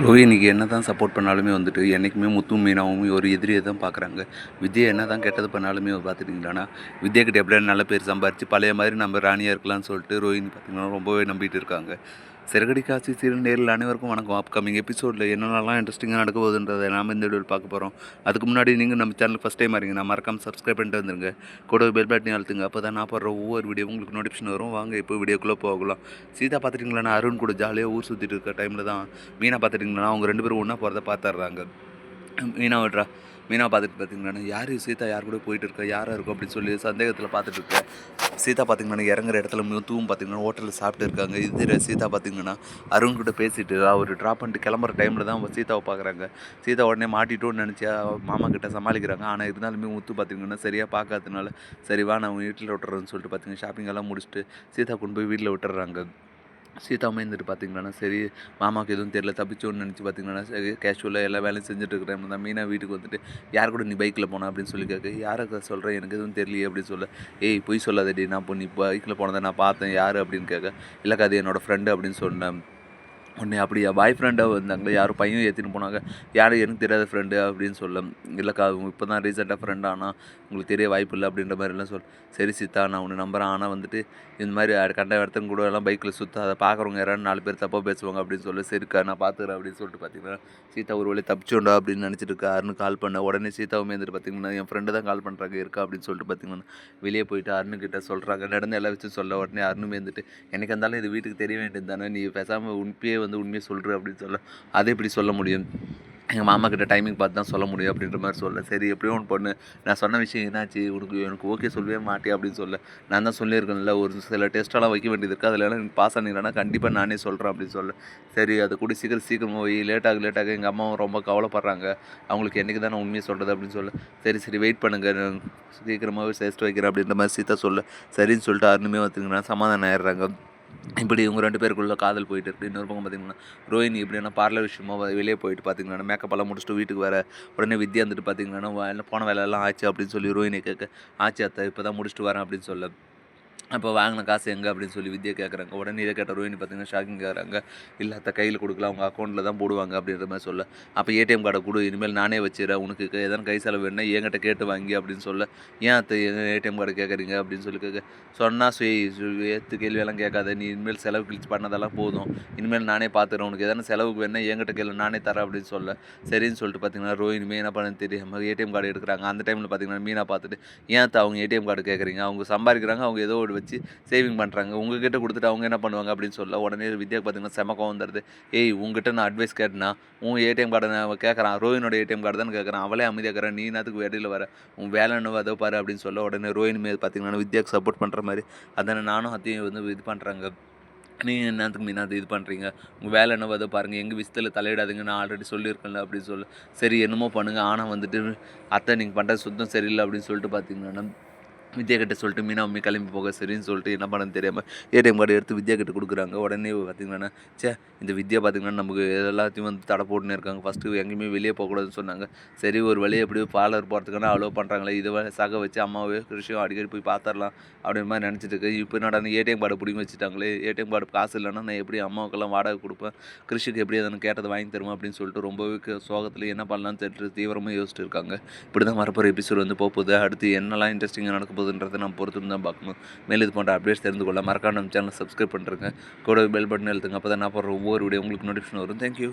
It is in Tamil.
ரோஹினிக்கு என்ன தான் சப்போர்ட் பண்ணாலுமே வந்துட்டு என்றைக்குமே முத்து மீனாவும் ஒரு எதிரியை தான் பார்க்குறாங்க. விஜய் என்ன தான் கெட்டது பண்ணாலுமே பார்த்துட்டிங்களான்னா வித்யா கிட்ட எப்படியா நல்ல பேர் சம்பாரித்து பழைய மாதிரி நம்ம ராணியாக இருக்கலாம்னு சொல்லிட்டு ரோஹினி பார்த்திங்கன்னா ரொம்பவே நம்பிட்டு இருக்காங்க. சிறகடி காசி சீரியல் நேரில் அனைவருக்கும் வணக்கம். அப்கமிங் எபிசோடில் என்னென்னலாம் இன்ட்ரெஸ்டிங்காக நடக்க போகுதுன்றதை நாம் இந்த வீடியோவில் பார்க்க போகிறோம் அதுக்கு முன்னாடி நீங்கள் நம்ம சேனலுக்கு ஃபஸ்ட் டைம் வரீங்க நான் மறக்காமல் சப்ஸ்கிரைப் பண்ணிட்டு வந்துருங்க. கூட பெல் பட்டனை அழுத்துங்க. அப்போ தான் நான் போடுற ஒவ்வொரு வீடியோ உங்களுக்கு நோட்டிஃபிகேஷன் வரும். வாங்க இப்போ வீடியோக்குள்ளே போகலாம். சீதா பார்த்துட்டிங்களா? அருண் கூட ஜாலியாக ஊர் சுற்றிட்டு இருக்க டைமில் தான் மீனா பார்த்துட்டிங்களா? அவங்க ரெண்டு பேரும் ஒன்றா போகிறத பார்த்துட்றாங்க. மீனா விட்றா. மீனா பார்த்துட்டு பார்த்தீங்கன்னா யார்? சீதா யார் கூட போயிட்டு இருக்கா யாராக இருக்கும் அப்படின்னு சொல்லி சந்தேகத்தில் பார்த்துட்டு இருக்க சீதா பார்த்திங்கன்னா இறங்குற இடத்துல தூவும் பார்த்தீங்கன்னா ஹோட்டலில் சாப்பிட்டு இருக்காங்க. இது சீதா பார்த்தீங்கன்னா அருண் கிட்ட பேசிட்டு அவர் ட்ராப் பண்ணிட்டு கிளம்புற டைமில் தான் சீதாவை பார்க்குறாங்க சீதா உடனே மாட்டிட்டோன்னு நினச்சி மாமா கிட்ட சமாளிக்கிறாங்க. ஆனால் இருந்தாலுமே முத்து பார்த்தீங்கன்னா சரியாக பார்க்காததுனால சரி வா நான் வீட்டில் விட்டுறேன்னு சொல்லிட்டு பார்த்தீங்கன்னா ஷாப்பிங் எல்லாம் முடிச்சுட்டு சீதா கொண்டு போய் வீட்டில் விட்டுறாங்க. சீதா இருந்துட்டு பார்த்தீங்கன்னா சரி மாமாவுக்கு எதுவும் தெரியல தப்பிச்சோன்னு நினச்சி பார்த்தீங்கன்னா சரி கேஷுவலாக எல்லா வேலையும் செஞ்சுட்டு இருக்கிறேன். தான் மீனாக வீட்டுக்கு வந்துட்டு யார் கூட நீ பைக்கில் போனா? அப்படின்னு சொல்லி கேட்க யாரை சொல்கிறேன் எனக்கு எதுவும் தெரியலையே அப்படின்னு சொல்ல. ஏய் பொய் சொல்லாதடி. நான் இப்போ நீ பைக்கில் போனதை நான் பார்த்தேன். யார்? அப்படின்னு கேட்க இல்லைக்கா அது என்னோடய ஃப்ரெண்டு அப்படின்னு சொன்னேன். உடனே அப்படியா பாய் ஃப்ரெண்டாக வந்தாங்களே? யாரும் பையன் ஏற்றின்னு போனாங்க. யாரும் எனக்கு தெரியாத ஃப்ரெண்டு அப்படின்னு சொல்ல. இல்லைக்கா அவங்க இப்போ தான் ரீசெண்டாக ஃப்ரெண்ட் ஆனால் உங்களுக்கு தெரிய வாய்ப்பு இல்லை அப்படின்ற மாதிரிலாம் சொல் சரி சித்தா நான் உன்னை நம்புகிறேன் ஆனால் வந்துட்டு இந்த மாதிரி கண்ட இடத்துக்கு கூட எல்லாம் பைக்கில் சுற்ற அதை பார்க்குறவங்க யாராவது நாலு பேர் தப்பாக பேசுவாங்க அப்படின்னு சொல்லி. சரிக்கா நான் பார்த்துக்கிறேன் அப்படின்னு சொல்லிட்டு பார்த்தீங்கன்னா சீதா ஒரு வழி தப்பிச்சோண்டா அப்படின்னு நினச்சிட்டு இருக்கா. அருண் கால் பண்ண உடனே சீதாவுமே வந்துட்டு பார்த்தீங்கன்னா என் ஃப்ரெண்டு தான் கால் பண்ணுறாங்க இருக்கா அப்படின்னு சொல்லிட்டு பார்த்தீங்கன்னா வெளியே போயிட்டு அருணுக்கிட்ட சொல்கிறாங்க நடந்து எல்லாம் வச்சு சொல்ல உடனே அருணுமே வந்துட்டு எனக்கு இருந்தாலும் இது வீட்டுக்கு தெரிய வேண்டியது தானே? நீ பேசாமல் உண்மையே வந்து உண்மையை சொல்கிற அப்படின்னு சொல்ல அதை எப்படி சொல்ல முடியும்? எங்கள் மாமா கிட்ட டைமிங் பார்த்து தான் சொல்ல முடியும் அப்படின்ற மாதிரி சொல்ல. சரி எப்படியோ ஒன்று பொண்ணு. நான் சொன்ன விஷயம் என்னாச்சு? உனக்கு எனக்கு ஓகே சொல்லவே மாட்டேன் அப்படின்னு சொல்ல. நான் தான் சொல்லியிருக்கேன்ல ஒரு சில டெஸ்ட்டெல்லாம் வைக்க வேண்டியது இருக்குது அதில் எனக்கு பாஸ் ஆனீங்கன்னா கண்டிப்பாக நானே சொல்கிறேன் அப்படின்னு சொல்ல. சரி அது கூட சீக்கிரம் சீக்கிரமாக போய் லேட்டாக லேட்டாக எங்கள் அம்மாவும் ரொம்ப கவலைப்படுறாங்க. அவங்களுக்கு என்றைக்கு தான் நான் உண்மையை சொல்கிறது அப்படின்னு சொல்ல. சரி சரி வெயிட் பண்ணுங்கள் சீக்கிரமாகவே டெஸ்ட் வைக்கிறேன் அப்படின்ற மாதிரி சீத்தா சொல்ல. சரின்னு சொல்லிட்டு அருணுமே வந்துங்கன்னா சமாதானம் ஆயிடுறாங்க. இப்படி இவங்க ரெண்டு பேருக்குள்ள காதல் போயிட்டு இருக்கு. இன்னொரு பக்கம் பார்த்தீங்கன்னா ரோஹினி எப்படின்னா பார்லர் விஷயமா வெளியே போயிட்டு பார்த்தீங்கன்னா மேக்கப் எல்லாம் முடிச்சுட்டு வீட்டுக்கு வர உடனே வித்யா வந்துட்டு பார்த்தீங்கன்னா வேலை போன வேலையெல்லாம் ஆச்சு? அப்படின்னு சொல்லி ரோஹினி கேட்க ஆச்சு அத்தை இப்போ தான் முடிச்சுட்டு வரேன் அப்படின்னு சொல்ல அப்போ வாங்கின காசு எங்கே அப்படின்னு சொல்லி வித்யா கேட்குறாங்க உடனே இதை கேட்ட ரோஹினி பார்த்தீங்கன்னா ஷாக்கிங் கேட்குறாங்க இல்லாத கையில் கொடுக்கல அவங்க அக்கௌண்ட்டில் தான் போடுவாங்க அப்படின்ற மாதிரி சொல்ல. அப்போ ஏடிஎம் கார்டை கொடு இனிமேல் நானே வச்சிடறேன் உனக்கு எதனா கை செலவு வேணும்னா என்கிட்ட கேட்டு வாங்கி அப்படின்னு சொல்ல. ஏன் அத்தை ஏடிஎம் கார்டு கேட்குறீங்க அப்படின்னு சொல்லி கேட்க சொன்னால் சுய ஏற்று கேள்வியெல்லாம் கேட்காத நீ இனிமேல் செலவு கிழிச்சு பண்ணதெல்லாம் போதும். இனிமேல் நானே பார்த்துறேன் உனக்கு எதனா செலவுக்கு வேணா என்கிட்ட கேள்வி நானே தரேன் அப்படின்னு சொல்ல. சரின்னு சொல்லிட்டு பார்த்தீங்கன்னா ரோஹினிமே என்ன பண்ண தெரியாமல் ஏடிஎம் கார்டு எடுக்கிறாங்க. அந்த டைமில் பார்த்தீங்கன்னா மீனா பார்த்துட்டு ஏன் அத்தை அவங்க ஏடிஎம் கார்டு கேட்குறீங்க அவங்க சம்பாதிக்கிறாங்க அவங்க ஏதோ ஒரு வச்சு சேவிங் பண்ணுறாங்க உங்ககிட்ட கொடுத்துட்டு அவங்க என்ன பண்ணுவாங்க அப்படின்னு சொல்ல உடனே வித்யா பார்த்தீங்கன்னா செமக்கம் வந்துடுது ஏய் உங்ககிட்ட நான் அட்வைஸ் கேட்டேன்னா உன் ஏடிஎம் கார்டை நான் கேட்குறான் ரோஹினோட ஏடிஎம் கார்டு தான் கேட்குறான் அவளே அமைதியாக்கிறேன் நீ என்னத்துக்கு வெளியில் வர? உன் வேலை என்ன அதோ பாரு அப்படின்னு சொல்ல உடனே ரோஹின் மீது பார்த்தீங்கன்னா வித்யாக்கு சப்போர்ட் பண்ணுற மாதிரி அதனை நானும் அத்தையும் வந்து இது பண்ணுறாங்க நீங்கள் என்னத்துக்கு மீனா இது பண்ணுறீங்க உங்கள் வேலை என்னவோ அதை பாருங்கள் எங்கள் விஷயத்தில் தலையிடாதுங்க. நான் ஆல்ரெடி சொல்லியிருக்கேன்ல அப்படின்னு சொல்ல. சரி என்னமோ பண்ணுங்கள் ஆனால் வந்துட்டு அத்தை நீங்கள் பண்ணுறது சுத்தம் சரியில்லை அப்படின்னு சொல்லிட்டு பார்த்தீங்கன்னா வித்யா கிட்ட சொல்லிட்டு மீனா அம்மி கிளம்பி போக சரின்னு சொல்லிட்டு என்ன பண்ணன்னு தெரியாமல் ஏடிஎம் கார்டு எடுத்து வித்யா கிட்ட கொடுக்குறாங்க. உடனே பார்த்தீங்கன்னா சே இந்த வித்யா பார்த்தீங்கன்னா நமக்கு எல்லாத்தையும் வந்து தடை போட்டுன்னு இருக்காங்க. ஃபஸ்ட்டு எங்கேயுமே வெளியே போகக்கூடாதுன்னு சொன்னாங்க. சரி ஒரு வழியை எப்படியோ பார்லர் போகிறதுக்கான அலோவ் பண்ணுறாங்களே இதை சக வச்சு அம்மாவே கிருஷியும் அடிக்கடி போய் பார்த்துடலாம் அப்படின்ற மாதிரி நினச்சிட்டு இருக்கு. இப்போ என்னடா ஏடிஎம் கார்டு பிடிங்கி வச்சுட்டாங்களே ஏடிஎம் கார்டு காசு இல்லைன்னா நான் எப்படி அம்மாவுக்கெல்லாம் வாடகை கொடுப்பேன்? கிருஷிக்கு எப்படி அதை கேட்டதை வாங்கி தருமா? அப்படின்னு சொல்லிட்டு ரொம்பவே க- சோகத்தில் என்ன பண்ணலாம்னு தெரிஞ்சு தீவிரமாக யோசிச்சுட்டு இருக்காங்க. இப்படி தான் வரப்போகிற எபிசோட் வந்து போகுது அடுத்து என்னெல்லாம் இன்ட்ரெஸ்டிங்காக நடக்க போகுதுன்றதை நம்ம பொறுத்து தான் பார்க்கணும். மேலும் இது போன்ற அப்டேட்ஸ் தெரிந்து கொள்ள மறக்காம நம்ம சேனல் சப்ஸ்கிரைப் பண்ணுறேங்க கூட பெல் பட்டன் எழுத்துங்க அப்போ தான் நான் போடுற ஒவ்வொரு வீடியோ உங்களுக்கு நோட்டிஃபிகேஷன் வரும். தேங்க்யூ